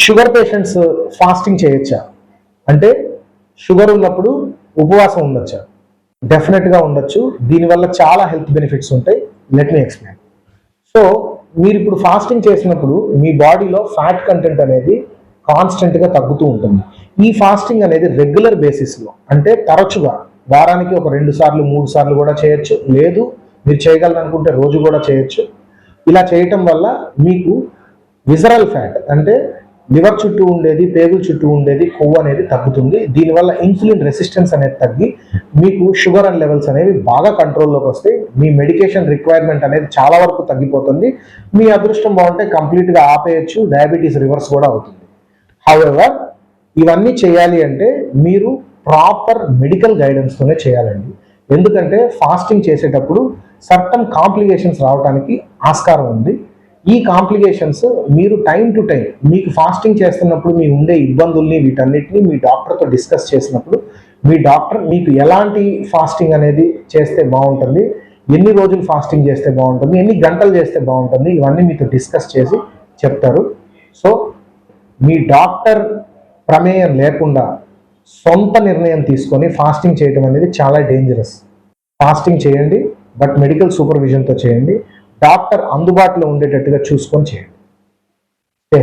Sugar patients fasting చేయొచ్చా? అంటే sugar ఉన్నప్పుడు ఉపవాసం ఉండొచ్చా? డెఫినెట్గా ఉండొచ్చు. దీనివల్ల చాలా హెల్త్ బెనిఫిట్స్ ఉంటాయి. లెట్ మీ ఎక్స్ప్లెయిన్ సో మీరు ఇప్పుడు ఫాస్టింగ్ చేసినప్పుడు మీ బాడీలో ఫ్యాట్ కంటెంట్ అనేది కాన్స్టెంట్గా తగ్గుతూ ఉంటుంది. ఈ ఫాస్టింగ్ అనేది రెగ్యులర్ బేసిస్లో అంటే తరచుగా వారానికి ఒక రెండు సార్లు మూడు సార్లు కూడా చేయొచ్చు. లేదు మీరు చేయగలరనుకుంటే రోజు కూడా చేయొచ్చు. ఇలా చేయటం వల్ల మీకు విజరల్ ఫ్యాట్ అంటే లివర్ చుట్టూ ఉండేది పేగుల చుట్టూ ఉండేది కొవ్వు అనేది తగ్గుతుంది. దీనివల్ల ఇన్సులిన్ రెసిస్టెన్స్ అనేది తగ్గి మీకు షుగర్ అండ్ లెవెల్స్ అనేవి బాగా కంట్రోల్లోకి వస్తాయి మీ మెడికేషన్ రిక్వైర్మెంట్ అనేది చాలా వరకు తగ్గిపోతుంది. మీ అదృష్టం బాగుంటే కంప్లీట్గా ఆపేయచ్చు డయాబెటీస్ రివర్స్ కూడా అవుతుంది. హౌఎవర్ ఇవన్నీ చేయాలి అంటే మీరు ప్రాపర్ మెడికల్ గైడెన్స్తోనే చేయాలండి. ఎందుకంటే ఫాస్టింగ్ చేసేటప్పుడు సర్టన్ కాంప్లికేషన్స్ రావడానికి ఆస్కారం ఉంది. ఈ కాంప్లికేషన్స్ మీరు టైం టు టైం మీకు ఫాస్టింగ్ చేస్తున్నప్పుడు మీ ఉండే ఇబ్బందుల్ని వీటన్నిటిని మీ డాక్టర్తో డిస్కస్ చేసినప్పుడు మీ డాక్టర్ మీకు ఎలాంటి ఫాస్టింగ్ అనేది చేస్తే బాగుంటుంది ఎన్ని రోజులు ఫాస్టింగ్ చేస్తే బాగుంటుంది ఎన్ని గంటలు చేస్తే బాగుంటుంది ఇవన్నీ మీతో డిస్కస్ చేసి చెప్తారు. సో మీ డాక్టర్ ప్రమేయం లేకుండా సొంత నిర్ణయం తీసుకొని ఫాస్టింగ్ చేయడం అనేది చాలా డేంజరస్ ఫాస్టింగ్ చేయండి బట్ మెడికల్ సూపర్విజన్తో చేయండి. డాక్టర్ అందుబాటులో ఉండేటట్టుగా చూసుకొని చేయండి. స్టే